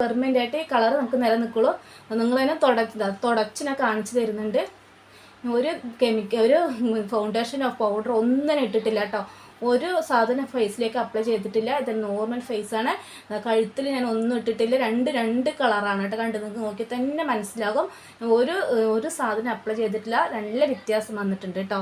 Permanent ആയിട്ട് ഈ colour നമുക്ക് നിലനിൽക്കുള്ളൂ. നിങ്ങൾ തന്നെ തുടച്ച് തുടച്ച് ഞാൻ കാണിച്ചു തരുന്നുണ്ട്. ഒരു കെമിക്കൽ ഒരു ഫൗണ്ടേഷൻ പൗഡർ ഒന്നും ഇട്ടിട്ടില്ല കേട്ടോ ഒരു സാധനം ഫേസിലേക്ക് അപ്ലൈ ചെയ്തിട്ടില്ല. ഇത് നോർമൽ ഫേസാണ് കഴുത്തിൽ ഞാൻ ഒന്നും ഇട്ടിട്ടില്ല. രണ്ട് രണ്ട് കളറാണ് കേട്ടോ കണ്ട്? നിങ്ങൾക്ക് നോക്കി തന്നെ മനസ്സിലാകും. ഒരു ഒരു സാധനം അപ്ലൈ ചെയ്തിട്ടില്ല. നല്ല വ്യത്യാസം വന്നിട്ടുണ്ട് കേട്ടോ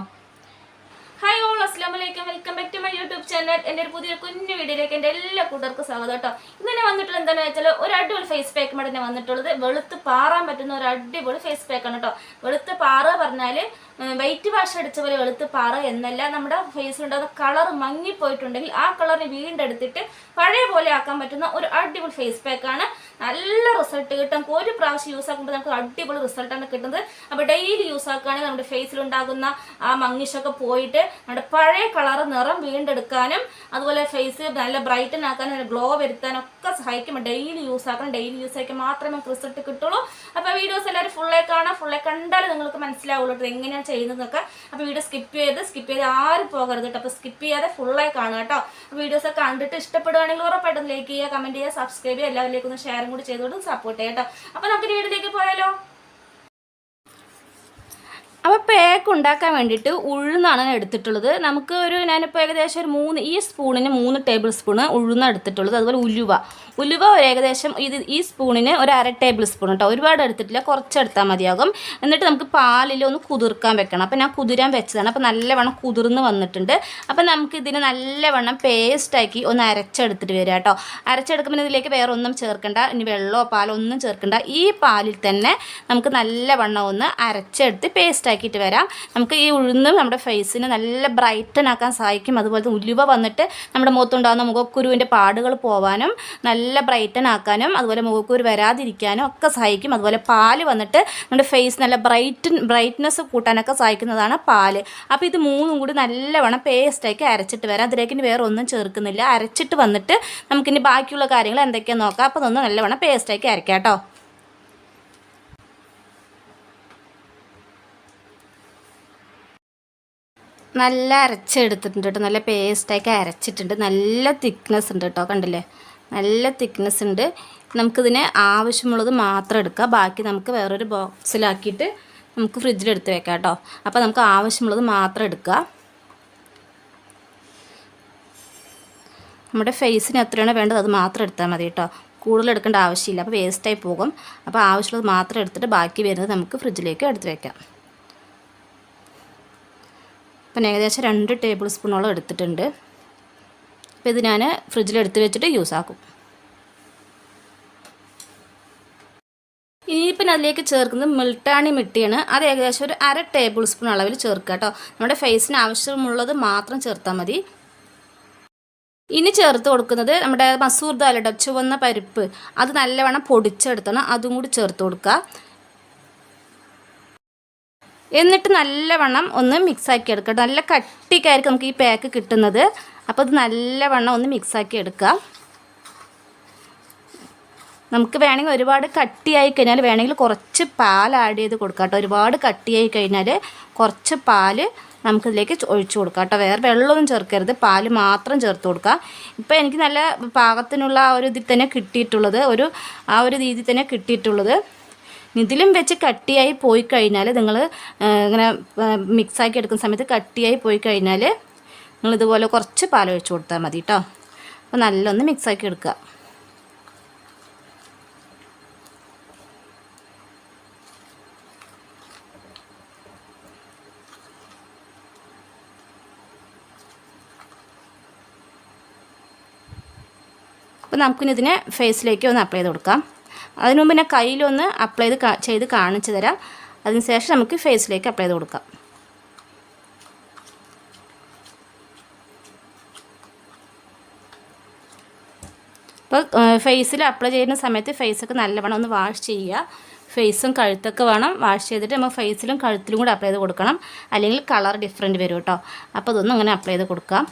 ഹായ് ഓൾ അസ്ലാം വലൈക്കും welcome back to my YouTube channel എന്റെ ഒരു പുതിയ കുഞ്ഞു വീഡിയോയിലേക്ക് എന്റെ എല്ലാ കൂട്ടർക്കും സ്വാഗതം കേട്ടോ. ഇന്ന് വന്നിട്ടുള്ള എന്താണെന്ന് വെച്ചാൽ ഒരു അടിപൊളി ഫേസ് പാക്ക് മടന്നെ വന്നിട്ടുള്ളത്. വെളുത്ത് പാറാൻ പറ്റുന്ന ഒരു അടിപൊളി ഫേസ് പാക്കാണ് കേട്ടോ. വെളുത്ത് പാറ പറഞ്ഞാൽ വൈറ്റ് വാഷ് അടിച്ച പോലെ വെളുത്ത് പാറ എന്നല്ല നമ്മുടെ ഫേസിലുണ്ടാകുന്ന കളർ മങ്ങിപ്പോയിട്ടുണ്ടെങ്കിൽ ആ കളറിനെ വീണ്ടെടുത്തിട്ട് പഴയ പോലെ ആക്കാൻ പറ്റുന്ന ഒരു അടിപൊളി ഫേസ് പാക്ക് ആണ്. നല്ല റിസൾട്ട് കിട്ടും. ഒരു പ്രാവശ്യം യൂസ് ആക്കുമ്പോൾ നമുക്ക് അടിപൊളി റിസൾട്ടാണ് കിട്ടുന്നത്. അപ്പോൾ ഡെയിലി യൂസ് ആക്കുകയാണെങ്കിൽ നമ്മുടെ ഫേസിലുണ്ടാകുന്ന ആ മങ്ങിഷൊക്കെ പോയിട്ട് നമ്മുടെ പഴയ കളർ നിറം വീണ്ടെടുക്കാനും അതുപോലെ ഫേസ് നല്ല ബ്രൈറ്റൻ ആക്കാനും നല്ല ഗ്ലോ വരുത്താനും ഒക്കെ സഹായിക്കും. ഡെയിലി യൂസ് ആക്കണം. ഡെയിലി യൂസ് ആക്കിയാൽ മാത്രമേ നമുക്ക് റിസൾട്ട് കിട്ടുള്ളൂ. അപ്പോൾ വീഡിയോസ് എല്ലാവരും ഫുള്ളേ കാണാം. ഫുള്ളേ കണ്ടാൽ നിങ്ങൾക്ക് മനസ്സിലാവുള്ളൂ. എങ്ങനെയാണ് ചെയ്യുന്നതെന്നൊക്കെ അപ്പോൾ വീഡിയോ സ്കിപ്പ് ചെയ്ത് സ്കിപ്പ് ചെയ്ത് ആരും പോകരുത് കേട്ടോ. അപ്പോൾ സ്കിപ്പ് ചെയ്യാതെ ഫുള്ളായി കാണുക കേട്ടോ. വീഡിയോസ് കണ്ടിട്ട് ഇഷ്ടപ്പെടുകയാണെങ്കിൽ ഉറപ്പായിട്ടും ലൈക്ക് ചെയ്യുക കമന്റ് ചെയ്യുക സബ്സ്ക്രൈബ് ചെയ്യുക. എല്ലാവരിലേക്കും ഒന്ന് ഷെയറും കൂടി ചെയ്തുകൊണ്ട് സപ്പോർട്ട് ചെയ്യാം കേട്ടോ. അപ്പോൾ നമുക്ക് വീഡിയോയിലേക്ക് പോയാലോ? അപ്പോൾ പേക്ക് ഉണ്ടാക്കാൻ വേണ്ടിയിട്ട് ഉഴുന്നാണ് ഞാൻ എടുത്തിട്ടുള്ളത്. നമുക്ക് ഒരു ഞാനിപ്പോൾ ഏകദേശം ഒരു മൂന്ന് ഈ സ്പൂണിന് മൂന്ന് ടേബിൾ സ്പൂണ് ഉഴുന്ന എടുത്തിട്ടുള്ളത്. അതുപോലെ ഉലുവ. ഉലുവ ഒരു ഏകദേശം ഇത് ഈ സ്പൂണിന് ഒരു അര ടേബിൾ സ്പൂൺ കേട്ടോ ഒരുപാട് എടുത്തിട്ടില്ല കുറച്ച് എടുത്താൽ മതിയാകും. എന്നിട്ട് നമുക്ക് പാലിൽ ഒന്ന് കുതിർക്കാൻ വെക്കണം. അപ്പോൾ ഞാൻ കുതിരാൻ വെച്ചതാണ്. അപ്പോൾ നല്ലവണ്ണം കുതിർന്ന് വന്നിട്ടുണ്ട്. അപ്പോൾ നമുക്ക് ഇതിന് നല്ലവണ്ണം പേസ്റ്റാക്കി ഒന്ന് അരച്ചെടുത്തിട്ട് വരിക കേട്ടോ അരച്ചെടുക്കുമ്പോൾ ഇതിലേക്ക് വേറെ ഒന്നും ചേർക്കണ്ട. ഇനി വെള്ളമോ പാലോ ഒന്നും ചേർക്കണ്ട. ഈ പാലിൽ തന്നെ നമുക്ക് നല്ലവണ്ണം ഒന്ന് അരച്ചെടുത്ത് പേസ്റ്റാക്കിയിട്ട് വരാം. നമുക്ക് ഈ ഉഴുന്നും നമ്മുടെ ഫേസിന് നല്ല ബ്രൈറ്റൻ ആക്കാൻ സഹായിക്കും. അതുപോലെ ഉലുവ വന്നിട്ട് നമ്മുടെ മുഖത്തുണ്ടാകുന്ന മുഖക്കുരുവിന്റെ പാടുകൾ പോവാനും നല്ല ബ്രൈറ്റൻ ആക്കാനും അതുപോലെ മുഖക്കുരു വരാതിരിക്കാനും ഒക്കെ സഹായിക്കും. അതുപോലെ പാൽ വന്നിട്ട് നമ്മുടെ ഫേസ് നല്ല ബ്രൈറ്റൻ ബ്രൈറ്റ്നെസ് കൂട്ടാനൊക്കെ സഹായിക്കുന്നതാണ് പാൽ. അപ്പോൾ ഇത് മൂന്നും കൂടി നല്ലവണ്ണം പേസ്റ്റാക്കി അരച്ചിട്ട് വരാം. അതിലേക്ക് ഇനി വേറെ ഒന്നും ചേർക്കുന്നില്ല. അരച്ചിട്ട് വന്നിട്ട് നമുക്കിനി ബാക്കിയുള്ള കാര്യങ്ങൾ എന്തൊക്കെയാണെന്ന് നോക്കാം. അപ്പോൾ അതൊന്ന് നല്ലവണ്ണം പേസ്റ്റാക്കി അരക്കാം കേട്ടോ. നല്ല അരച്ചെടുത്തിട്ടുണ്ട് കേട്ടോ. നല്ല പേസ്റ്റാക്കി അരച്ചിട്ടുണ്ട്. നല്ല തിക്നെസ് ഉണ്ട് കേട്ടോ. കണ്ടില്ലേ? നല്ല തിക്നെസ് ഉണ്ട്. നമുക്കിതിന് ആവശ്യമുള്ളത് മാത്രം എടുക്കുക ബാക്കി നമുക്ക് വേറൊരു ബോക്സിലാക്കിയിട്ട് നമുക്ക് ഫ്രിഡ്ജിലെടുത്ത് വെക്കാം കേട്ടോ. അപ്പോൾ നമുക്ക് ആവശ്യമുള്ളത് മാത്രം എടുക്കുക. നമ്മുടെ ഫേസിന് എത്രയാണോ വേണ്ടത് അത് മാത്രം എടുത്താൽ മതി കേട്ടോ. കൂടുതൽ എടുക്കേണ്ട ആവശ്യമില്ല. അപ്പോൾ വേസ്റ്റായി പോകും. അപ്പോൾ ആവശ്യമുള്ളത് മാത്രം എടുത്തിട്ട് ബാക്കി വരുന്നത് നമുക്ക് ഫ്രിഡ്ജിലേക്ക് എടുത്ത് വെക്കാം. അപ്പം ഏകദേശം രണ്ട് ടേബിൾ സ്പൂണോളം എടുത്തിട്ടുണ്ട്. അപ്പോൾ ഇത് ഞാൻ ഫ്രിഡ്ജിൽ എടുത്ത് വെച്ചിട്ട് യൂസ് ആക്കും. ഇനിയിപ്പം അതിലേക്ക് ചേർക്കുന്നത് മിൾട്ടാണി മിട്ടിയാണ്. അത് ഏകദേശം ഒരു അര ടേബിൾ സ്പൂൺ അളവിൽ ചേർക്കുക കേട്ടോ. നമ്മുടെ ഫേസിന് ആവശ്യമുള്ളത് മാത്രം ചേർത്താൽ മതി. ഇനി ചേർത്ത് കൊടുക്കുന്നത് നമ്മുടെ മസൂർ ദാലയുടെ ചുവന്ന പരിപ്പ്. അത് നല്ലവണ്ണം പൊടിച്ചെടുത്തണം. അതും കൂടി ചേർത്ത് കൊടുക്കുക. എന്നിട്ട് നല്ലവണ്ണം ഒന്ന് മിക്സാക്കി എടുക്കുക നല്ല കട്ടിക്കായിരിക്കും നമുക്ക് ഈ പാക്ക് കിട്ടുന്നത്. അപ്പോൾ ഇത് നല്ലവണ്ണം ഒന്ന് മിക്സാക്കി എടുക്കുക. നമുക്ക് വേണമെങ്കിൽ ഒരുപാട് കട്ടിയായി കഴിഞ്ഞാൽ വേണമെങ്കിൽ കുറച്ച് പാൽ ആഡ് ചെയ്ത് കൊടുക്കാം കേട്ടോ. ഒരുപാട് കട്ടിയായി കഴിഞ്ഞാൽ കുറച്ച് പാൽ നമുക്കിതിലേക്ക് ഒഴിച്ചു കൊടുക്കാം കേട്ടോ. വേറെ വെള്ളമൊന്നും ചേർക്കരുത്. പാൽ മാത്രം ചേർത്ത് കൊടുക്കുക. ഇപ്പോൾ എനിക്ക് നല്ല പാകത്തിനുള്ള ആ ഒരു ഇതിൽ തന്നെ കിട്ടിയിട്ടുള്ളത് ഒരു ആ ഒരു രീതിയിൽ തന്നെ കിട്ടിയിട്ടുള്ളത്. ഇതിലും വെച്ച് കട്ടിയായി പോയി കഴിഞ്ഞാൽ നിങ്ങൾ ഇങ്ങനെ മിക്സാക്കി എടുക്കുന്ന സമയത്ത് കട്ടിയായി പോയി കഴിഞ്ഞാൽ നിങ്ങൾ ഇതുപോലെ കുറച്ച് പാൽ ഒഴിച്ച് കൊടുത്താൽ മതി കേട്ടോ അപ്പോൾ നല്ലൊന്ന് മിക്സാക്കി എടുക്കുക. അപ്പോൾ നമുക്കിനി ഇതിനെ ഫേസിലേക്ക് ഒന്ന് അപ്ലൈ ചെയ്ത് കൊടുക്കാം. അതിനു മുമ്പ് ഞാൻ കയ്യിലൊന്ന് അപ്ലൈ ചെയ്ത് ചെയ്ത് കാണിച്ചു തരാം. അതിനുശേഷം നമുക്ക് ഫേസിലേക്ക് അപ്ലൈ ചെയ്ത് കൊടുക്കാം. അപ്പോൾ ഫേസിൽ അപ്ലൈ ചെയ്യുന്ന സമയത്ത് ഫേസൊക്കെ നല്ലവണ്ണം ഒന്ന് വാഷ് ചെയ്യുക. ഫേസും കഴുത്തൊക്കെ വേണം. വാഷ് ചെയ്തിട്ട് നമ്മൾ ഫേസിലും കഴുത്തിലും കൂടെ അപ്ലൈ ചെയ്ത് കൊടുക്കണം. അല്ലെങ്കിൽ കളർ ഡിഫറെന്റ് വരും കേട്ടോ. അപ്പോൾ അതൊന്നും അങ്ങനെ അപ്ലൈ ചെയ്ത് കൊടുക്കാം.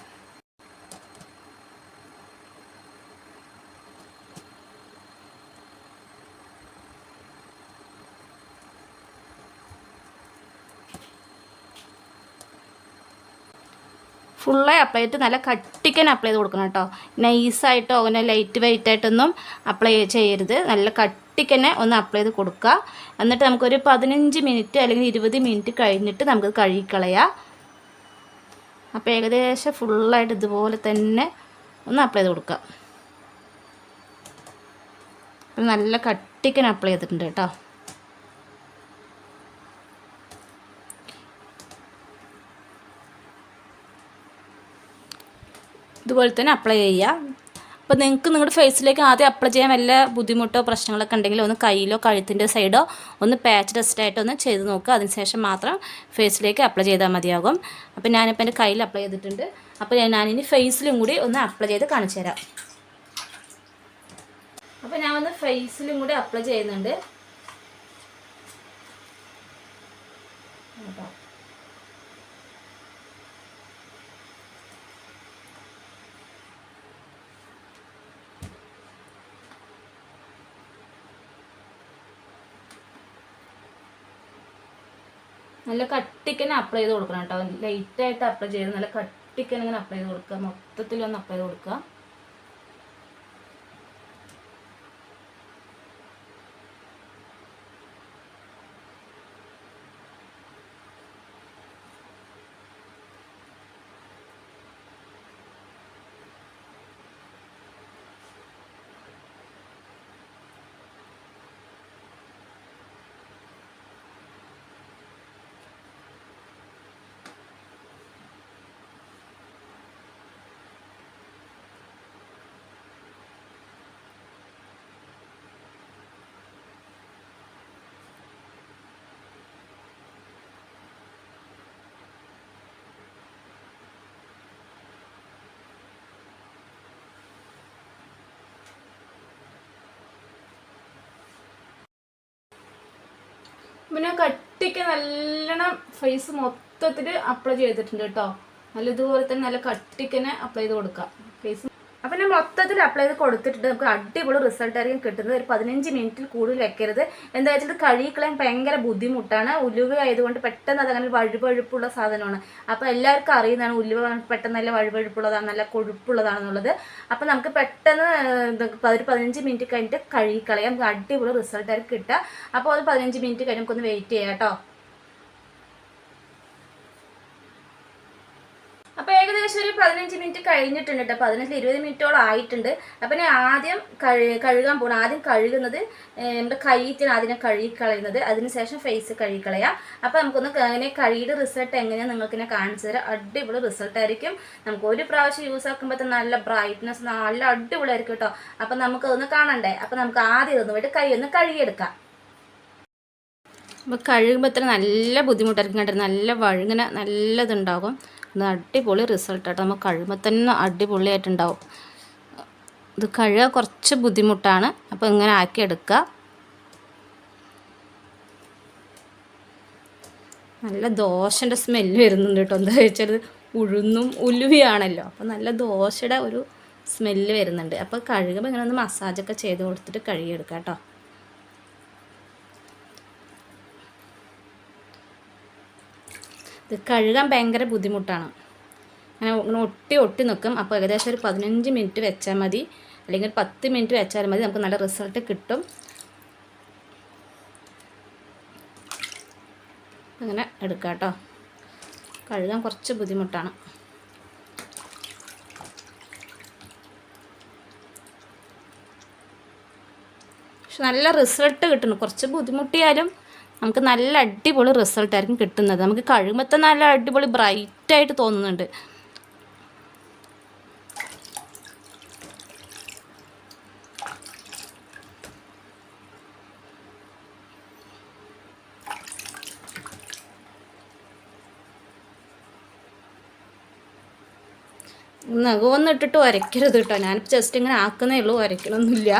ഫുള്ളായി അപ്ലൈ ചെയ്തിട്ട് നല്ല കട്ടിക്കൻ അപ്ലൈ ചെയ്ത് കൊടുക്കണം കേട്ടോ നൈസായിട്ടോ അങ്ങനെ ലൈറ്റ് വെയിറ്റ് ആയിട്ടൊന്നും അപ്ലൈ ചെയ്യരുത്. നല്ല കട്ടിക്കന്നെ ഒന്ന് അപ്ലൈ ചെയ്ത് കൊടുക്കുക. എന്നിട്ട് നമുക്കൊരു പതിനഞ്ച് മിനിറ്റ് അല്ലെങ്കിൽ ഇരുപത് മിനിറ്റ് കഴിഞ്ഞിട്ട് നമുക്ക് കഴുകിക്കളയാം. അപ്പോൾ ഏകദേശം ഫുള്ളായിട്ട് ഇതുപോലെ തന്നെ ഒന്ന് അപ്ലൈ ചെയ്ത് കൊടുക്കുക. നല്ല കട്ടിക്കൻ അപ്ലൈ ചെയ്തിട്ടുണ്ട് കേട്ടോ ഇതുപോലെ തന്നെ അപ്ലൈ ചെയ്യുക അപ്പോൾ നിങ്ങൾക്ക് നിങ്ങളുടെ ഫേസിലേക്ക് ആദ്യം അപ്ലൈ ചെയ്യാൻ വല്ല ബുദ്ധിമുട്ടോ പ്രശ്നങ്ങളൊക്കെ ഉണ്ടെങ്കിൽ ഒന്ന് കയ്യിലോ കഴുത്തിന്റെ സൈഡോ ഒന്ന് പാച്ച് ടെസ്റ്റ് ആയിട്ട് ഒന്ന് ചെയ്ത് നോക്കുക അതിനുശേഷം മാത്രം ഫേസിലേക്ക് അപ്ലൈ ചെയ്താൽ മതിയാകും. അപ്പോൾ ഞാനിപ്പോൾ എന്റെ കയ്യിൽ അപ്ലൈ ചെയ്തിട്ടുണ്ട്. അപ്പോൾ ഞാനിനി ഫേസിലും കൂടി ഒന്ന് അപ്ലൈ ചെയ്ത് കാണിച്ചു തരാം. അപ്പോൾ ഞാൻ ഒന്ന് ഫേസിലും കൂടി അപ്ലൈ ചെയ്യുന്നുണ്ട്. കേട്ടോ നല്ല കട്ടിക്കന്നെ അപ്ലൈ ചെയ്ത് കൊടുക്കണം കേട്ടോ. ലൈറ്റായിട്ട് അപ്ലൈ ചെയ്ത് നല്ല കട്ടിക്കനെ ഇങ്ങനെ അപ്ലൈ ചെയ്ത് കൊടുക്കുക. മൊത്തത്തിലൊന്ന് അപ്ലൈ ചെയ്ത് കൊടുക്കുക. പിന്നെ കട്ടിക്ക് നല്ലോണം ഫേസ് മൊത്തത്തിൽ അപ്ലൈ ചെയ്തിട്ടുണ്ട് കേട്ടോ. നല്ല ഇതുപോലെ തന്നെ നല്ല കട്ടിക്കനെ അപ്ലൈ ചെയ്ത് കൊടുക്കാം. ഫേസ് മൊത്തത്തിൽ അപ്ലൈ ചെയ്ത് കൊടുത്തിട്ടുണ്ട്. നമുക്ക് അടിപൊളി റിസൾട്ട് ആയിരിക്കും കിട്ടുന്നത്. ഒരു പതിനഞ്ച് മിനിറ്റിൽ കൂടുതൽ വെക്കരുത്. എന്താ വെച്ചാൽ കഴുകിക്കളയാൻ ഭയങ്കര ബുദ്ധിമുട്ടാണ്. ഉലുവ ആയതുകൊണ്ട് പെട്ടെന്ന് അത് അങ്ങനെ വഴുവഴുപ്പുള്ള സാധനമാണ്. അപ്പോൾ എല്ലാവർക്കും അറിയുന്നതാണ് ഉലുവ പെട്ടെന്ന് നല്ല വഴുവഴുപ്പുള്ളതാണ് നല്ല കൊഴുപ്പുള്ളതാണെന്നുള്ളത്. അപ്പോൾ നമുക്ക് പെട്ടെന്ന് ഒരു പതിനഞ്ച് മിനിറ്റ് കഴിഞ്ഞിട്ട് കഴുകിക്കളയാം അടിപൊളി റിസൾട്ട് ആയിരിക്കും കിട്ടുക. അപ്പോൾ അത് പതിനഞ്ച് മിനിറ്റ് കഴിഞ്ഞ് നമുക്കൊന്ന് വെയിറ്റ് ചെയ്യാം കേട്ടോ. അപ്പോൾ ഏകദേശം ഒരു പതിനഞ്ച് മിനിറ്റ് കഴിഞ്ഞിട്ടുണ്ട് കേട്ടോ. പതിനഞ്ച് ഇരുപത് മിനിറ്റോളം ആയിട്ടുണ്ട്. അപ്പം ഞാൻ ആദ്യം കഴു കഴുകാൻ പോകണം ആദ്യം കഴുകുന്നത് നമ്മുടെ കൈത്തിന് ആദ്യം കഴുകി കളയുന്നത് അതിനുശേഷം ഫേസ് കഴുകിക്കളയാം. അപ്പോൾ നമുക്കൊന്ന് അങ്ങനെ കഴുകിയുടെ റിസൾട്ട് എങ്ങനെയാണ് നിങ്ങൾക്ക് ഇങ്ങനെ കാണിച്ചു തരാം. അടിപൊളി റിസൾട്ട് ആയിരിക്കും. നമുക്ക് ഒരു പ്രാവശ്യം യൂസ് ആക്കുമ്പോൾ നല്ല ബ്രൈറ്റ്നസ് നല്ല അടിപൊളി ആയിരിക്കും കേട്ടോ. അപ്പം നമുക്കതൊന്ന് കാണണ്ടേ? അപ്പം നമുക്ക് ആദ്യം ഒന്നും പോയിട്ട് കൈ ഒന്ന് കഴുകിയെടുക്കാം. അപ്പോൾ കഴുകുമ്പോൾ ഇത്ര നല്ല ബുദ്ധിമുട്ടായിരിക്കും കേട്ടോ. നല്ല വഴുങ്ങനെ നല്ലതുണ്ടാകും. അടിപൊളി റിസൾട്ട് ആട്ടോ. നമുക്ക് കഴുകുമ്പോൾ തന്നെ അടിപൊളിയായിട്ടുണ്ടാവും ഇത് കഴുകാൻ കുറച്ച് ബുദ്ധിമുട്ടാണ്. അപ്പോൾ ഇങ്ങനെ ആക്കി എടുക്കുക നല്ല ദോശന്റെ സ്മെല്ല് വരുന്നുണ്ട് കേട്ടോ. എന്താ വെച്ചാൽ ഉഴുന്നും ഉലുവിയാണല്ലോ. അപ്പോൾ നല്ല ദോശയുടെ ഒരു സ്മെല്ല് വരുന്നുണ്ട്. അപ്പോൾ കഴുകുമ്പോൾ ഇങ്ങനെ ഒന്ന് മസാജൊക്കെ ചെയ്ത് കൊടുത്തിട്ട് കഴുകിയെടുക്കാം കേട്ടോ. ഇത് കഴുകാൻ ഭയങ്കര ബുദ്ധിമുട്ടാണ്. അങ്ങനെ ഇങ്ങനെ ഒട്ടി ഒട്ടി നിൽക്കും അപ്പോൾ ഏകദേശം ഒരു പതിനഞ്ച് മിനിറ്റ് വെച്ചാൽ മതി. അല്ലെങ്കിൽ പത്ത് മിനിറ്റ് വെച്ചാൽ മതി. നമുക്ക് നല്ല റിസൾട്ട് കിട്ടും. അങ്ങനെ എടുക്കാം കേട്ടോ. കഴുകാൻ കുറച്ച് ബുദ്ധിമുട്ടാണ്. പക്ഷെ നല്ല റിസൾട്ട് കിട്ടുന്നു കുറച്ച് ബുദ്ധിമുട്ടിയാലും നമുക്ക് നല്ല അടിപൊളി റിസൾട്ട് ആയിരിക്കും കിട്ടുന്നത്. നമുക്ക് കഴുകുമ്പോൾ നല്ല അടിപൊളി ബ്രൈറ്റായിട്ട് തോന്നുന്നുണ്ട്. നഖമൊന്നും ഇട്ടിട്ട് കേട്ടോ. ഞാനിപ്പോൾ ജസ്റ്റ് ഇങ്ങനെ ആക്കുന്നേ ഉള്ളൂ ഉരയ്ക്കണമൊന്നുമില്ല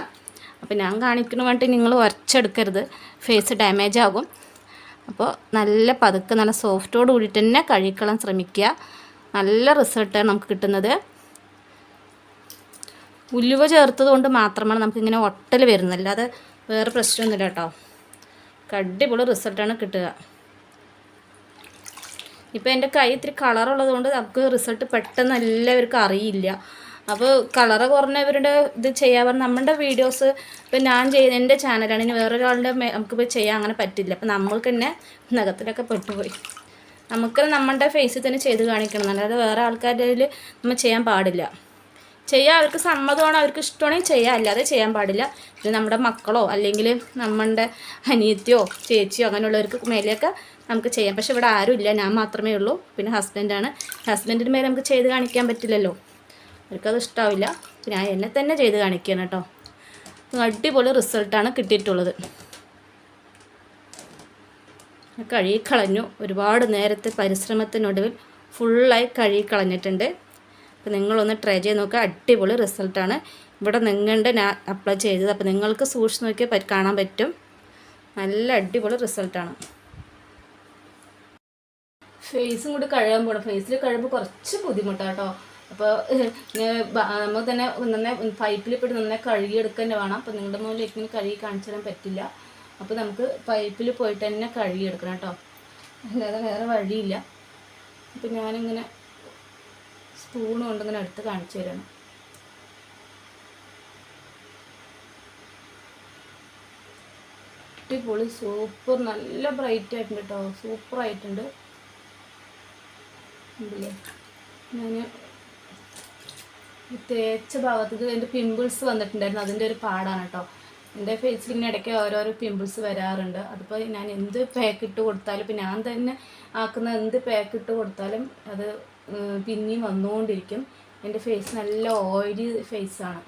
അപ്പോൾ ഞാൻ കാണിക്കണ വേണ്ടി നിങ്ങൾ ഉരച്ചെടുക്കരുത് ഫേസ് ഡാമേജ് ആകും. അപ്പോൾ നല്ല പതുക്കെ നല്ല സോഫ്റ്റോട് കൂടി തന്നെ കഴുകിക്കളാൻ ശ്രമിക്കുക. നല്ല റിസൾട്ടാണ് നമുക്ക് കിട്ടുന്നത്. ഉലുവ ചേർത്തത് കൊണ്ട് മാത്രമാണ് നമുക്കിങ്ങനെ ഒട്ടൽ വരുന്നത് അല്ലാതെ വേറെ പ്രശ്നമൊന്നുമില്ല കേട്ടോ. അടിപൊളി റിസൾട്ടാണ് കിട്ടുക. ഇപ്പം എന്റെ കൈ ഇത്തിരി കളറുള്ളത് കൊണ്ട് നമുക്ക് റിസൾട്ട് പെട്ടെന്ന് എല്ലാവർക്കും അറിയില്ല. അപ്പോൾ കളറ് കുറഞ്ഞവരുടെ ഇത് ചെയ്യാൻ പറഞ്ഞാൽ നമ്മുടെ വീഡിയോസ് ഇപ്പം ഞാൻ ചെയ്യുന്ന എന്റെ ചാനലാണ് ഇനി വേറൊരാളുടെ നമുക്കിപ്പോൾ ചെയ്യാൻ അങ്ങനെ പറ്റില്ല. അപ്പം നമ്മൾക്ക് തന്നെ നഖത്തിലൊക്കെ പെട്ടുപോയി. നമുക്ക് നമ്മളുടെ ഫേസിൽ തന്നെ ചെയ്ത് കാണിക്കണം. അല്ലാതെ വേറെ ആൾക്കാരുടെ നമ്മൾ ചെയ്യാൻ പാടില്ല. ചെയ്യാൻ അവർക്ക് സമ്മതമാണോ? അവർക്ക് ഇഷ്ടമാണെങ്കിൽ ചെയ്യാം. അല്ലാതെ ചെയ്യാൻ പാടില്ല. ഇത് നമ്മുടെ മക്കളോ അല്ലെങ്കിൽ നമ്മളുടെ അനിയത്തിയോ ചേച്ചിയോ അങ്ങനെയുള്ളവർക്ക് മേലെയൊക്കെ നമുക്ക് ചെയ്യാം. പക്ഷെ ഇവിടെ ആരും ഇല്ല. ഞാൻ മാത്രമേ ഉള്ളൂ. പിന്നെ ഹസ്ബൻഡാണ് ഹസ്ബൻഡിന് മേലെ നമുക്ക് ചെയ്ത് കാണിക്കാൻ പറ്റില്ലല്ലോ. അവർക്കത് ഇഷ്ടാവില്ല. ഞാൻ എന്നെ തന്നെ ചെയ്ത് കാണിക്കുകയാണ് കേട്ടോ. അടിപൊളി റിസൾട്ടാണ് കിട്ടിയിട്ടുള്ളത്. കഴുകിക്കളഞ്ഞു ഒരുപാട് നേരത്തെ പരിശ്രമത്തിനൊടുവിൽ ഫുള്ളായി കഴുകിക്കളഞ്ഞിട്ടുണ്ട് അപ്പോൾ നിങ്ങളൊന്ന് ട്രൈ ചെയ്ത് നോക്കുക അടിപൊളി റിസൾട്ടാണ് ഇവിടെ നിങ്ങളുടെ ഞാൻ അപ്ലൈ ചെയ്തത്. അപ്പോൾ നിങ്ങൾക്ക് സൂക്ഷിച്ച് നോക്കിയാൽ കാണാൻ പറ്റും. നല്ല അടിപൊളി റിസൾട്ടാണ് ഫേസും കൂടി കഴുകാൻ പോകണം ഫേസിൽ കഴുകുമ്പോൾ കുറച്ച് ബുദ്ധിമുട്ടാണ് കേട്ടോ. അപ്പോൾ നമ്മൾ തന്നെ നന്നായി പൈപ്പിൽ ഇപ്പോൾ നന്നായി കഴുകിയെടുക്കുക വേണം. അപ്പോൾ നിങ്ങളുടെ മുന്നിൽ ഇങ്ങനെ കഴുകി കാണിച്ചു തരാൻ പറ്റില്ല. അപ്പോൾ നമുക്ക് പൈപ്പിൽ പോയിട്ട് തന്നെ കഴുകിയെടുക്കണം കേട്ടോ. അല്ലാതെ വേറെ വഴിയില്ല. അപ്പോൾ ഞാനിങ്ങനെ സ്പൂൺ കൊണ്ട് ഇങ്ങനെ എടുത്ത് കാണിച്ചു തരണം. അടിപൊളി സൂപ്പർ നല്ല ബ്രൈറ്റ് ആയിട്ടുണ്ട് കേട്ടോ. സൂപ്പർ ആയിട്ടുണ്ട്. ഞാൻ തേച്ച ഭാഗത്തേക്ക് എന്റെ പിമ്പിൾസ് വന്നിട്ടുണ്ടായിരുന്നു. അതിന്റെ ഒരു പാടാണ് കേട്ടോ. എന്റെ ഫേസിൽ ഇങ്ങനെ ഇടയ്ക്ക് ഓരോരോ പിമ്പിൾസ് വരാറുണ്ട്. അതിപ്പോൾ ഞാൻ എന്ത് പാക്ക് ഇട്ട് കൊടുത്താലും ഇപ്പം ഞാൻ തന്നെ ആക്കുന്ന എന്ത് പാക്ക് ഇട്ട് കൊടുത്താലും അത് പിന്നെയും വന്നുകൊണ്ടിരിക്കും. എന്റെ ഫേസ് നല്ല ഓയിലി ഫേസാണ്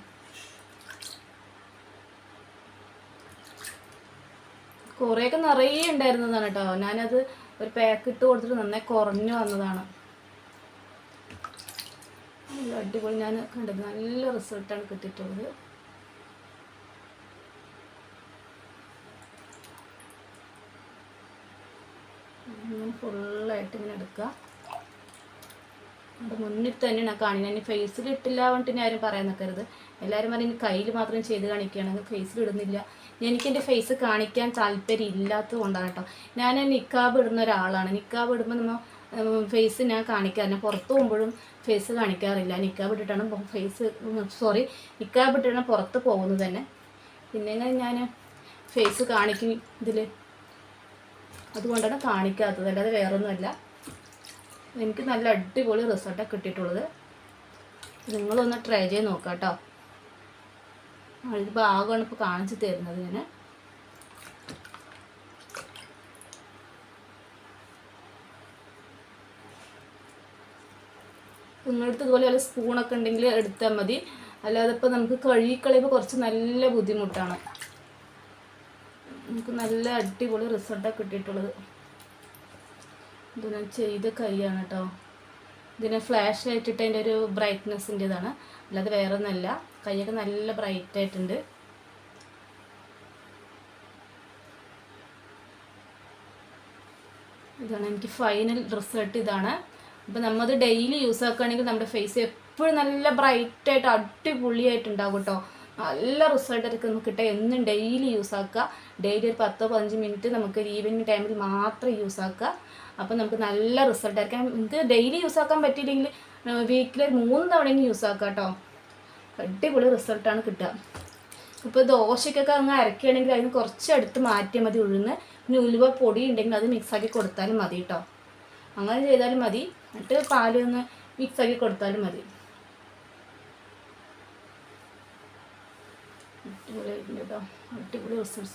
കുറേയൊക്കെ നിറയെ ഉണ്ടായിരുന്നതാണ് കേട്ടോ. ഞാനത് ഒരു പാക്ക് ഇട്ട് കൊടുത്തിട്ട് നന്നായി കുറഞ്ഞു വന്നതാണ്. അടിപൊളി. ഞാൻ കണ്ടത് നല്ല റിസൾട്ടാണ് കിട്ടിയിട്ടുള്ളത്. ഫുള്ളായിട്ട് ഇങ്ങനെ എടുക്കുക. അത് മുന്നിൽ തന്നെയാണ് കാണിക്കുന്നത്. ഇനി ഫേസിൽ ഇട്ടില്ല പറഞ്ഞിട്ട് ഇനി ആരും പറയാൻ നിൽക്കരുത്. എല്ലാവരും പറഞ്ഞ് കയ്യിൽ മാത്രം ചെയ്ത് കാണിക്കുകയാണെങ്കിൽ ഫേസിൽ ഇടുന്നില്ല. എനിക്ക് എന്റെ ഫേസ് കാണിക്കാൻ താല്പര്യം ഇല്ലാത്തത് കൊണ്ടാണ് കേട്ടോ. ഞാൻ നിക്കാബ് ഇടുന്ന ഒരാളാണ്. നിക്കാബ് ഇടുമ്പോൾ നമ്മൾ ഫേസ് ഞാൻ കാണിക്കാറില്ല. പുറത്ത് പോകുമ്പോഴും ഫേസ് കാണിക്കാറില്ല. നിക്കാബ് ഇട്ടിട്ടാണ് ഫേസ് സോറി നിക്കാബ് ഇട്ടിട്ടാണ് പുറത്ത് പോകുന്നത് തന്നെ. പിന്നെ ഞാൻ ഫേസ് കാണിക്കും ഇതിൽ അതുകൊണ്ടാണ് കാണിക്കാത്തത്. അല്ലാതെ വേറൊന്നുമല്ല. എനിക്ക് നല്ല അടിപൊളി റിസൾട്ടാണ് കിട്ടിയിട്ടുള്ളത്. നിങ്ങളൊന്ന് ട്രൈ ചെയ്ത് നോക്കാം കേട്ടോ ഭാഗമാണ് ഇപ്പോൾ കാണിച്ചു തരുന്നത് ഞാൻ നിങ്ങളടുത്ത് ഇതുപോലെ വല്ല സ്പൂണൊക്കെ ഉണ്ടെങ്കിൽ എടുത്താൽ മതി. അല്ലാതെ ഇപ്പോൾ നമുക്ക് കഴുകിക്കളയുമ്പോൾ കുറച്ച് നല്ല ബുദ്ധിമുട്ടാണ്. നമുക്ക് നല്ല അടിപൊളി റിസൾട്ടാണ് കിട്ടിയിട്ടുള്ളത്. ഇത് ഞാൻ ചെയ്ത കൈയാണ് കേട്ടോ ഇതിനെ ഫ്ലാഷ് ആയിട്ടിട്ട് അതിന്റെ ഒരു ബ്രൈറ്റ്നെസ്സിന്റെതാണ് അല്ലാതെ വേറെ ഒന്നല്ല കൈയൊക്കെ നല്ല ബ്രൈറ്റ് ആയിട്ടുണ്ട്. ഇതാണ് എനിക്ക് ഫൈനൽ റിസൾട്ട് ഇതാണ്. അപ്പം നമ്മത് ഡെയിലി യൂസ് ആക്കുകയാണെങ്കിൽ നമ്മുടെ ഫേസ് എപ്പോഴും നല്ല ബ്രൈറ്റ് ആയിട്ട് അടിപൊളിയായിട്ടുണ്ടാകും കേട്ടോ നല്ല റിസൾട്ട് ഒക്കെ നമുക്ക് കിട്ടുക. എന്നും ഡെയിലി യൂസ് ആക്കുക. ഡെയിലി ഒരു പത്തോ പതിനഞ്ച് മിനിറ്റ് നമുക്ക് ഈവനിങ് ടൈമിൽ മാത്രം യൂസ് ആക്കുക. അപ്പോൾ നമുക്ക് നല്ല റിസൾട്ട് ആയിരിക്കാം. നിങ്ങൾക്ക് ഡെയിലി യൂസ് ആക്കാൻ പറ്റിയില്ലെങ്കിൽ വീക്കിൽ മൂന്ന് തവണയെങ്കിലും യൂസ് ആക്കുക കേട്ടോ. അടിപൊളി റിസൾട്ടാണ് കിട്ടുക. ഇപ്പോൾ ദോശയ്ക്കൊക്കെ അങ്ങ് അരക്കുകയാണെങ്കിൽ അതിന് കുറച്ച് എടുത്ത് മാറ്റിയാൽ മതി ഉഴുന്ന്. പിന്നെ ഉലുവ പൊടി ഉണ്ടെങ്കിൽ അത് മിക്സാക്കി കൊടുത്താലും മതി കേട്ടോ. അങ്ങനെ ചെയ്താലും മതി. എന്നിട്ട് പാൽ ഒന്ന് മിക്സാക്കി കൊടുത്താലും മതി.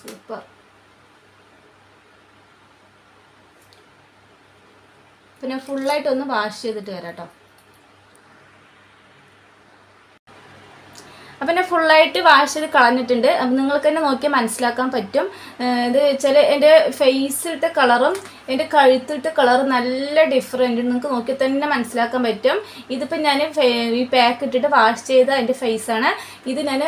സൂപ്പർ. പിന്നെ ഫുള്ളായിട്ടൊന്ന് വാഷ് ചെയ്തിട്ട് വരാം കേട്ടോ അപ്പം ഞാൻ ഫുള്ളായിട്ട് വാഷ് ചെയ്ത് കളഞ്ഞിട്ടുണ്ട്. അപ്പം നിങ്ങൾക്ക് തന്നെ നോക്കിയാൽ മനസ്സിലാക്കാൻ പറ്റും. ഇത് വെച്ചാൽ എന്റെ ഫേസിലത്തെ കളറും എന്റെ കഴുത്തിലത്തെ കളറും നല്ല ഡിഫറെന്റ് നിങ്ങൾക്ക് നോക്കി തന്നെ മനസ്സിലാക്കാൻ പറ്റും. ഇതിപ്പോൾ ഞാൻ ഈ പാക്ക് ഇട്ടിട്ട് വാഷ് ചെയ്ത എന്റെ ഫേസാണ് ഇത് ഞാൻ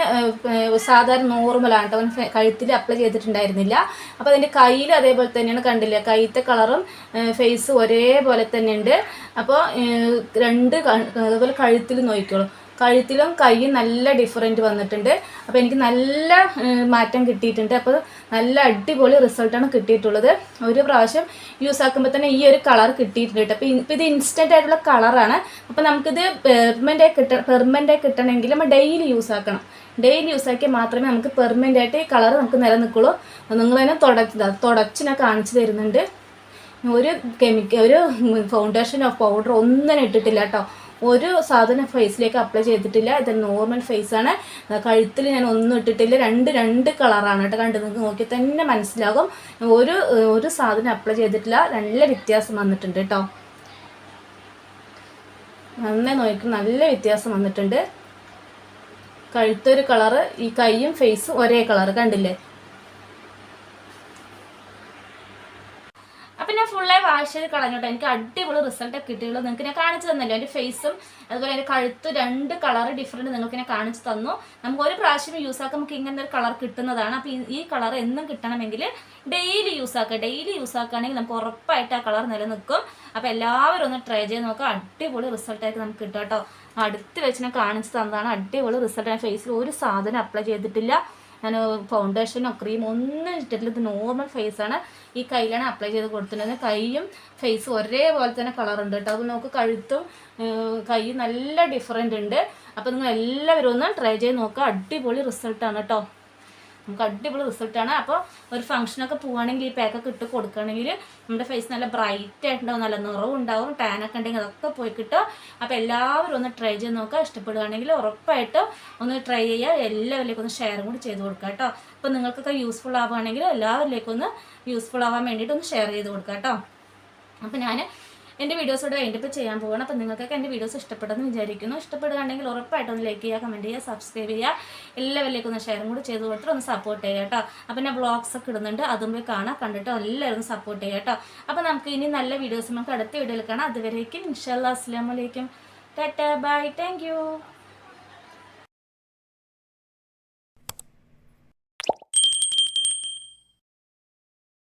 സാധാരണ നോർമലാണ് കേട്ടോ കഴുത്തിൽ അപ്ലൈ ചെയ്തിട്ടുണ്ടായിരുന്നില്ല. അപ്പോൾ അതിന്റെ കയ്യിൽ അതേപോലെ തന്നെയാണ് കണ്ടില്ല? കൈത്തെ കളറും ഫേസ് ഒരേപോലെ തന്നെ ഉണ്ട് അപ്പോൾ രണ്ട് അതുപോലെ കഴുത്തിൽ നോക്കിക്കോളൂ. കഴുത്തിലും കൈയും നല്ല ഡിഫറന്റ് വന്നിട്ടുണ്ട്. അപ്പോൾ എനിക്ക് നല്ല മാറ്റം കിട്ടിയിട്ടുണ്ട്. അപ്പോൾ നല്ല അടിപൊളി റിസൾട്ടാണ് കിട്ടിയിട്ടുള്ളത്. ഒരു പ്രാവശ്യം യൂസ് ആക്കുമ്പോൾ തന്നെ ഈ ഒരു കളർ കിട്ടിയിട്ടുണ്ട് കേട്ടോ. അപ്പോൾ ഇപ്പോൾ ഇത് ഇൻസ്റ്റന്റ് ആയിട്ടുള്ള കളറാണ് അപ്പോൾ നമുക്കിത് പെർമനന്റ് ആയി കിട്ട പെർമനന്റ് ആയി കിട്ടണമെങ്കിൽ നമ്മൾ ഡെയിലി യൂസ് ആക്കണം. ഡെയിലി യൂസ് ആക്കിയാൽ മാത്രമേ നമുക്ക് പെർമനന്റ് ആയിട്ട് ഈ കളർ നമുക്ക് നിലനിൽക്കുള്ളൂ. നിങ്ങൾ തന്നെ തുടച്ച് തുടച്ച് ഞാൻ കാണിച്ചു തരുന്നുണ്ട്. ഒരു കെമിക്കൽ ഒരു ഫൗണ്ടേഷൻ ഓഫ് പൗഡർ ഒന്നും ഇട്ടിട്ടില്ല കേട്ടോ. ഒരു സാധനം ഫേസിലേക്ക് അപ്ലൈ ചെയ്തിട്ടില്ല. ഇത് നോർമൽ ഫേസ് ആണ്. കഴുത്തിൽ ഞാൻ ഒന്നും ഇട്ടിട്ടില്ല. രണ്ട് രണ്ട് കളറാണ് കേട്ടോ. കണ്ടു നിങ്ങൾക്ക് നോക്കി തന്നെ മനസ്സിലാകും. ഒരു ഒരു സാധനം അപ്ലൈ ചെയ്തിട്ടില്ല. നല്ല വ്യത്യാസം വന്നിട്ടുണ്ട് കേട്ടോ. നന്നായി നോക്കി നല്ല വ്യത്യാസം വന്നിട്ടുണ്ട്. കഴുത്തൊരു കളറ് ഈ കൈയും ഫേസും ഒരേ കളറ് കണ്ടില്ലേ? വാഷ് ചെയ്ത് കളഞ്ഞോട്ടെ എനിക്ക് അടിപൊളി റിസൾട്ട് കിട്ടിയുള്ളൂ നിങ്ങൾക്ക് ഞാൻ കാണിച്ചു തന്നല്ലോ. എന്റെ ഫേസും അതുപോലെ എന്റെ കഴുത്ത് രണ്ട് കളർ ഡിഫറെന്റ് നിങ്ങൾക്ക് ഞാൻ കാണിച്ചു തന്നു. നമുക്ക് ഒരു പ്രാവശ്യം യൂസ് ആക്കാൻ നമുക്ക് ഇങ്ങനെ ഒരു കളർ കിട്ടുന്നതാണ്. അപ്പോൾ ഈ കളർ എന്നും കിട്ടണമെങ്കിൽ ഡെയിലി യൂസ് ആക്കുക. ഡെയിലി യൂസ് ആക്കുകയാണെങ്കിൽ നമുക്ക് ഉറപ്പായിട്ട് ആ കളർ നിലനിൽക്കും. അപ്പോൾ എല്ലാവരും ഒന്ന് ട്രൈ ചെയ്ത് നോക്കുക അടിപൊളി റിസൾട്ടായിട്ട് നമുക്ക് കിട്ടും കേട്ടോ അടുത്ത് വെച്ച് ഞാൻ കാണിച്ചു തന്നതാണ്. അടിപൊളി റിസൾട്ട് ഞാൻ ഫേസിൽ ഒരു സാധനം അപ്ലൈ ചെയ്തിട്ടില്ല. ഞാൻ ഫൗണ്ടേഷനോ ക്രീമോ ഒന്നും ഇട്ടിട്ടില്ല. ഇത് നോർമൽ ഫേസാണ് ഈ കയ്യിലാണ് അപ്ലൈ ചെയ്ത് കൊടുത്തിട്ടുള്ളത്. കൈയും ഫേസും ഒരേപോലെ തന്നെ കളർ ഉണ്ട് കേട്ടോ. അത് നമുക്ക് കഴുത്തും കൈ നല്ല ഡിഫറെന്റ് ഉണ്ട്. അപ്പോൾ നിങ്ങൾ എല്ലാവരും ഒന്ന് ട്രൈ ചെയ്ത് നോക്കുക അടിപൊളി റിസൾട്ടാണ് കേട്ടോ. നമുക്ക് അടിപൊളി റിസൾട്ടാണ് അപ്പോൾ ഒരു ഫംഗ്ഷനൊക്കെ പോവുകയാണെങ്കിൽ ഈ പാക്കൊക്കെ ഇട്ട് കൊടുക്കുകയാണെങ്കിൽ നമ്മുടെ ഫേസ് നല്ല ബ്രൈറ്റ് ആയിട്ടുണ്ടാവും നല്ല നിറവും ഉണ്ടാവും ടാനൊക്കെ ഉണ്ടെങ്കിൽ അതൊക്കെ പോയി കിട്ടും അപ്പോൾ എല്ലാവരും ഒന്ന് ട്രൈ ചെയ്ത് നോക്കുക. ഇഷ്ടപ്പെടുകയാണെങ്കിൽ ഉറപ്പായിട്ടും ഒന്ന് ട്രൈ ചെയ്യുക. എല്ലാവരിലേക്കും ഒന്ന് ഷെയറും കൂടി ചെയ്ത് കൊടുക്കുക കേട്ടോ. അപ്പോൾ നിങ്ങൾക്കൊക്കെ യൂസ്ഫുൾ ആവുകയാണെങ്കിൽ എല്ലാവരിലേക്കും ഒന്ന് യൂസ്ഫുൾ ആവാൻ വേണ്ടിയിട്ട് ഒന്ന് ഷെയർ ചെയ്ത് കൊടുക്കുക കേട്ടോ. അപ്പോൾ ഞാൻ എന്റെ വീഡിയോസോട് വൈൻഡപ്പ് ചെയ്യാൻ പോകണം അപ്പോൾ നിങ്ങൾക്കൊക്കെ എന്റെ വീഡിയോസ് ഇഷ്ടപ്പെട്ടെന്ന് വിചാരിക്കുന്നു. ഇഷ്ടപ്പെടുകയാണെങ്കിൽ ഉറപ്പായിട്ടും ഒന്ന് ലൈക്ക് ചെയ്യുക കമന്റ് ചെയ്യുക സബ്സ്ക്രൈബ് ചെയ്യുക. എല്ലാവരിലേക്കും ഒന്ന് ഷെയറും കൂടി ചെയ്ത് കൊടുത്തിട്ട് ഒന്ന് സപ്പോർട്ട് ചെയ്യുക കേട്ടോ. അപ്പോൾ ഞാൻ ഒക്കെ ഇടുന്നുണ്ട്. അതും പോയി കാണാം. കണ്ടിട്ട് എല്ലാവരും സപ്പോർട്ട് ചെയ്യുക കേട്ടോ. അപ്പോൾ നമുക്ക് ഇനി നല്ല വീഡിയോസ് നമുക്ക് അടുത്ത വീഡിയോയിൽ കാണാം. അതുവരേക്കും ഇൻഷാല്ലാ അസ്സാം വലൈക്കും ടാറ്റ. ബൈ. താങ്ക്